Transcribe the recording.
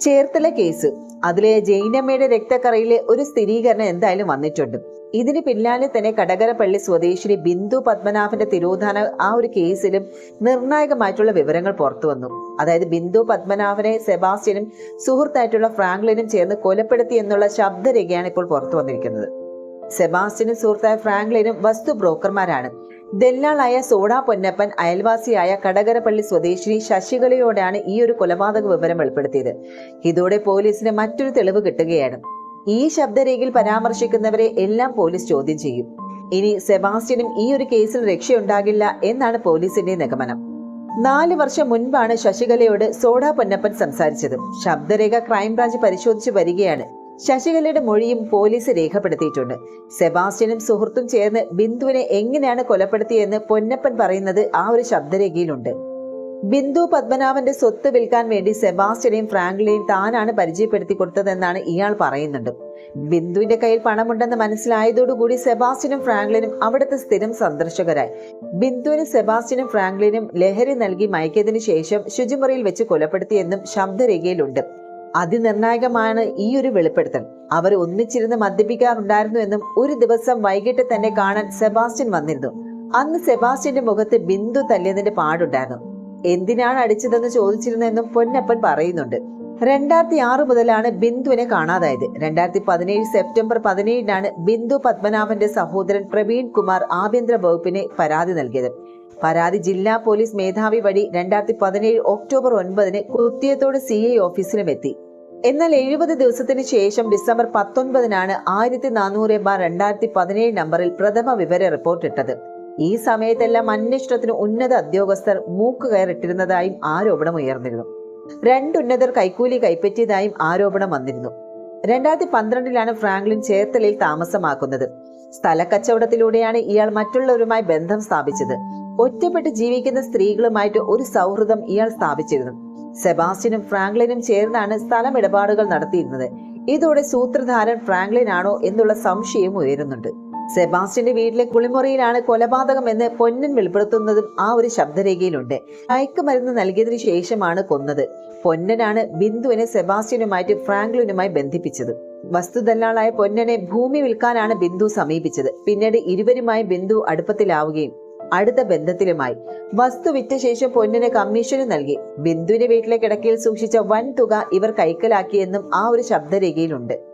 Cherthala case. അതിലെ ജയിനമ്മയുടെ രക്തക്കറയിലെ ഒരു സ്ഥിരീകരണം എന്തായാലും വന്നിട്ടുണ്ട്. ഇതിന് പിന്നാലെ തന്നെ കടകരപ്പള്ളി സ്വദേശിനി ബിന്ദു പത്മനാഭന്റെ തിരോധാന ആ ഒരു കേസിലും നിർണായകമായിട്ടുള്ള വിവരങ്ങൾ പുറത്തു വന്നു. അതായത് ബിന്ദു പത്മനാഭനെ സെബാസ്റ്റ്യനും സുഹൃത്തായിട്ടുള്ള ഫ്രാങ്ക്ലിനും ചേർന്ന് കൊലപ്പെടുത്തി എന്നുള്ള ശബ്ദരേഖയാണ് ഇപ്പോൾ പുറത്തു വന്നിരിക്കുന്നത്. സെബാസ്റ്റ്യനും സുഹൃത്തായ ഫ്രാങ്ക്ലിനും വസ്തു ബ്രോക്കർമാരാണ്. ദല്ലാളായ സോഡാ പൊന്നപ്പൻ അയൽവാസിയായ കടകരപ്പള്ളി സ്വദേശിനി ശശികലയോടാണ് ഈ ഒരു കൊലപാതക വിവരം വെളിപ്പെടുത്തിയത്. ഇതോടെ പോലീസിന് മറ്റൊരു തെളിവ് കിട്ടുകയാണ്. ഈ ശബ്ദരേഖയിൽ പരാമർശിക്കുന്നവരെ എല്ലാം പോലീസ് ചോദ്യം ചെയ്യും. ഇനി സെബാസ്റ്റ്യനും ഈ ഒരു കേസിൽ രക്ഷയുണ്ടാകില്ല എന്നാണ് പോലീസിന്റെ നിഗമനം. നാല് വർഷം മുൻപാണ് ശശികലയോട് സോഡാ പൊന്നപ്പൻ സംസാരിച്ചത്. ശബ്ദരേഖ ക്രൈംബ്രാഞ്ച് പരിശോധിച്ചു വരികയാണ്. ശശികലയുടെ മൊഴിയും പോലീസ് രേഖപ്പെടുത്തിയിട്ടുണ്ട്. സെബാസ്റ്റ്യനും സുഹൃത്തും ചേർന്ന് ബിന്ദുവിനെ എങ്ങനെയാണ് കൊലപ്പെടുത്തിയെന്ന് പൊന്നപ്പൻ പറയുന്നത് ആ ഒരു ശബ്ദരേഖയിലുണ്ട്. ബിന്ദു പത്മനാഭന്റെ സ്വത്ത് വിൽക്കാൻ വേണ്ടി സെബാസ്റ്റ്യനെയും ഫ്രാങ്ക്ലിനെയും താനാണ് പരിചയപ്പെടുത്തി കൊടുത്തതെന്നാണ് ഇയാൾ പറയുന്നുണ്ട്. ബിന്ദുവിന്റെ കയ്യിൽ പണമുണ്ടെന്ന് മനസ്സിലായതോടുകൂടി സെബാസ്റ്റ്യനും ഫ്രാങ്ക്ലിനും അവിടുത്തെ സ്ഥിരം സന്ദർശകരായി. ബിന്ദുവിന് സെബാസ്റ്റ്യനും ഫ്രാങ്ക്ലിനും ലഹരി നൽകി മയക്കിയതിനു ശേഷം ശുചിമുറിയിൽ വെച്ച് കൊലപ്പെടുത്തിയെന്നും ശബ്ദരേഖയിലുണ്ട്. അതിനിർണായകമാണ് ഈ ഒരു വെളിപ്പെടുത്തൽ. അവർ ഒന്നിച്ചിരുന്ന് മദ്യപിക്കാറുണ്ടായിരുന്നു എന്നും ഒരു ദിവസം വൈകിട്ട് തന്നെ കാണാൻ സെബാസ്റ്റ്യൻ വന്നിരുന്നു. അന്ന് സെബാസ്റ്റ്യന്റെ മുഖത്ത് ബിന്ദു തല്ലിയതിന്റെ പാടുണ്ടായിരുന്നു. എന്തിനാണ് അടിച്ചതെന്ന് ചോദിച്ചിരുന്നതെന്നും പൊന്നപ്പൻ പറയുന്നുണ്ട്. രണ്ടായിരത്തി ആറ് മുതലാണ് ബിന്ദുവിനെ കാണാതായത്. രണ്ടായിരത്തി പതിനേഴ് സെപ്റ്റംബർ പതിനേഴിനാണ് ബിന്ദു പത്മനാഭന്റെ സഹോദരൻ പ്രവീൺ കുമാർ ആഭ്യന്തര വകുപ്പിന് പരാതി നൽകിയത്. പരാതി ജില്ലാ പോലീസ് മേധാവി വഴി രണ്ടായിരത്തി പതിനേഴ് ഒക്ടോബർ ഒൻപതിന് കുത്തിയത്തോട് സി ഐ ഓഫീസിലും എത്തി. എന്നാൽ എഴുപത് ദിവസത്തിന് ശേഷം ഡിസംബർ പത്തൊൻപതിനാണ് ആയിരത്തി നാനൂറ് ബാർ രണ്ടായിരത്തി പതിനേഴ് നമ്പറിൽ പ്രഥമ വിവര റിപ്പോർട്ട് ഇട്ടത്. ഈ സമയത്തെല്ലാം അന്വേഷണത്തിന് ഉന്നത ഉദ്യോഗസ്ഥർ മൂക്ക് കയറിട്ടിരുന്നതായും ആരോപണം ഉയർന്നിരുന്നു രണ്ട് ഉന്നതർ കൈക്കൂലി കൈപ്പറ്റിയതായും ആരോപണം വന്നിരുന്നു. രണ്ടായിരത്തി പന്ത്രണ്ടിലാണ് ഫ്രാങ്ക്ലിൻ ചേർത്തലയിൽ താമസമാക്കുന്നത്. സ്ഥലക്കച്ചവടത്തിലൂടെയാണ് ഇയാൾ മറ്റുള്ളവരുമായി ബന്ധം സ്ഥാപിച്ചത്. ഒറ്റപ്പെട്ട് ജീവിക്കുന്ന സ്ത്രീകളുമായിട്ട് ഒരു സൗഹൃദം ഇയാൾ സ്ഥാപിച്ചിരുന്നു. സെബാസ്റ്റ്യനും ഫ്രാങ്ക്ലിനും ചേർന്നാണ് സ്ഥലമിടപാടുകൾ നടത്തിയിരുന്നത്. ഇതോടെ സൂത്രധാരൻ ഫ്രാങ്ക്ലിൻ ആണോ എന്നുള്ള സംശയം ഉയരുന്നുണ്ട്. സെബാസ്റ്റ്യന്റെ വീട്ടിലെ കുളിമുറിയിലാണ് കൊലപാതകം എന്ന് പൊന്നൻ വെളിപ്പെടുത്തുന്നതും ആ ഒരു ശബ്ദരേഖയിലുണ്ട്. മയക്കുമരുന്ന് നൽകിയതിനു ശേഷമാണ് കൊന്നത്. പൊന്നനാണ് ബിന്ദുവിനെ സെബാസ്റ്റ്യനുമായിട്ട് ഫ്രാങ്ക്ലിനുമായി ബന്ധിപ്പിച്ചത്. വസ്തുദല്ലാളായ പൊന്നനെ ഭൂമി വിൽക്കാനാണ് ബിന്ദു സമീപിച്ചത്. പിന്നീട് ഇരുവരുമായി ബിന്ദു അടുപ്പത്തിലാവുകയും അടുത്ത ബന്ധത്തിലുമായി. വസ്തു വിറ്റ ശേഷം പൊന്നിന് കമ്മീഷനും നൽകി. ബിന്ദുവിന്റെ വീട്ടിലെ കിടക്കയിൽ സൂക്ഷിച്ച വൻ തുക ഇവർ കൈക്കലാക്കിയെന്നും ആ ഒരു ശബ്ദരേഖയിലുണ്ട്.